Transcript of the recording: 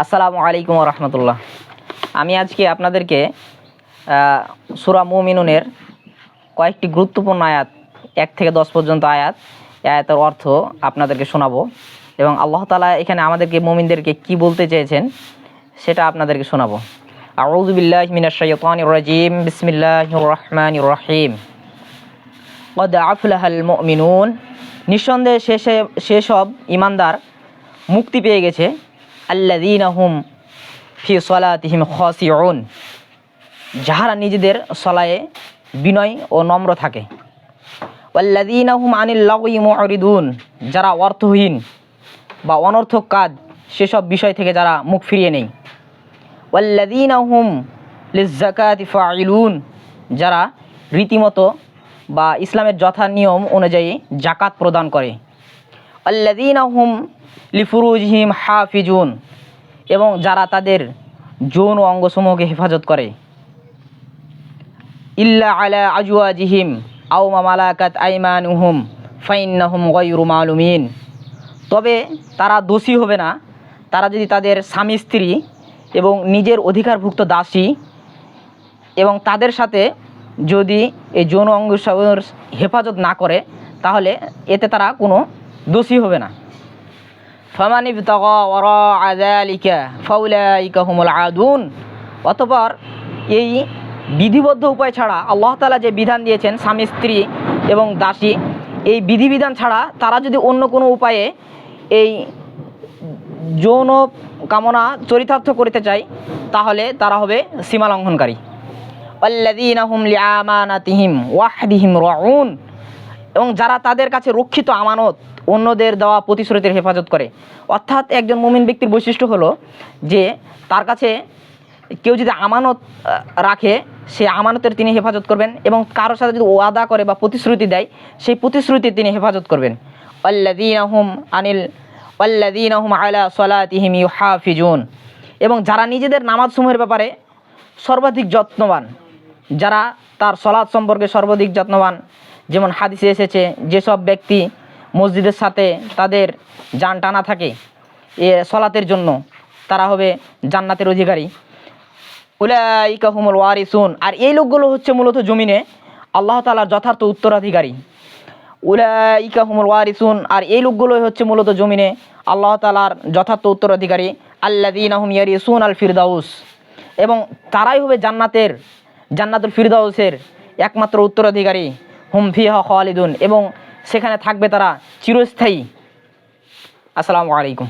আসসালামু আলাইকুম রহমতুল্লাহ। আমি আজকে আপনাদেরকে সুরা মুমিনুনের কয়েকটি গুরুত্বপূর্ণ আয়াত, এক থেকে দশ পর্যন্ত আয়াত আয়াতের অর্থ আপনাদেরকে শোনাবো এবং আল্লাহ তালা এখানে আমাদেরকে মুমিনদেরকে কি বলতে চেয়েছেন সেটা আপনাদেরকে শোনাবো। আউজুবিল্লাহ মিনাশ শাইতানির রাজিম, বিসমিল্লাহির রহমানির রহিম। কদ আফলাহাল নিঃসন্দেহে শেষে সেসব ইমানদার মুক্তি পেয়ে গেছে। আল্লাদিন হুম ফি সলাতিহিম খসিউন। যাহারা নিজেদের সলায়ে বিনয় ও নম্র থাকে। ওয়াল্লাদিন হুম আনিল যারা অর্থহীন বা অনর্থক কাজ, সেসব বিষয় থেকে যারা মুখ ফিরিয়ে নেই। ওয়াল্লাদিন হুম লিজাকাতি যারা রীতিমতো বা ইসলামের যথা নিয়ম অনুযায়ী জাকাত প্রদান করে। আল্লাদিন হুম লিফুরুজহিম হাফিজুন, এবং যারা তাদের যৌন অঙ্গসমূহকে হেফাজত করে। ইল্লা আলা আজুয়াজিহিম আও মালাকাত আইমানুহুম, ফাইন্নাহুম গয়রু মালুমিন। তবে তারা দোষী হবে না। তারা যদি তাদের স্বামী, স্ত্রী এবং নিজের অধিকারভুক্ত দাসী এবং তাদের সাথে যদি এই যৌন অঙ্গ হেফাজত না করে, তাহলে এতে তারা কোনো দোষী হবে না। অতপর এই বিধিবদ্ধ উপায় ছাড়া আল্লাহ তালা যে বিধান দিয়েছেন, স্বামী, স্ত্রী এবং দাসী, এই বিধিবিধান ছাড়া তারা যদি অন্য কোনো উপায়ে এই যৌন কামনা চরিতার্থ করতে চায়, তাহলে তারা হবে সীমা লঙ্ঘনকারী। আল্লাদিন হুম রাউন। এবং যারা তাদের কাছে রক্ষিত আমানত অন্যদের দেওয়া প্রতিশ্রুতির হেফাজত করে। অর্থাৎ একজন মুমিন ব্যক্তির বৈশিষ্ট্য হলো যে তার কাছে কেউ যদি আমানত রাখে, সে আমানতের তিনি হেফাজত করবেন এবং কারোর সাথে যদি ওয়াদা করে বা প্রতিশ্রুতি দেয়, সেই প্রতিশ্রুতি তিনি হেফাজত করবেন। আল্লাদিন হুম আনিল আল্লাদিন হুম আলা সলাতিহিম ইউহাফিজুন। এবং যারা নিজেদের নামাজসমূহের ব্যাপারে সর্বাধিক যত্নবান, যারা তার সলাৎ সম্পর্কে সর্বাধিক যত্নবান যেমন হাদিসে এসেছে, যেসব ব্যক্তি মসজিদের সাথে তাদের যান টানা থাকে, এ সলাতের জন্য, তারা হবে জান্নাতের অধিকারী। উলাইকা হুমুল ওয়ারিসুন। আর এই লোকগুলো হচ্ছে মূলত জমিনে আল্লাহ তালার যথার্থ উত্তরাধিকারী। উলাইকা হুমুল ওয়ারিসুন। আর এই লোকগুলোই হচ্ছে মূলত জমিনে আল্লাহ তালার যথার্থ উত্তরাধিকারী। আল্লাদিন আহম ইয়ারিসুন আল ফিরদাউস। এবং তারাই হবে জান্নাতের, জান্নাতুল ফিরদাউসের একমাত্র উত্তরাধিকারী। হুম ফিহা খালিদুন এবং সেখানে থাকবে তারা চিরস্থায়ী। আসসালামু আলাইকুম।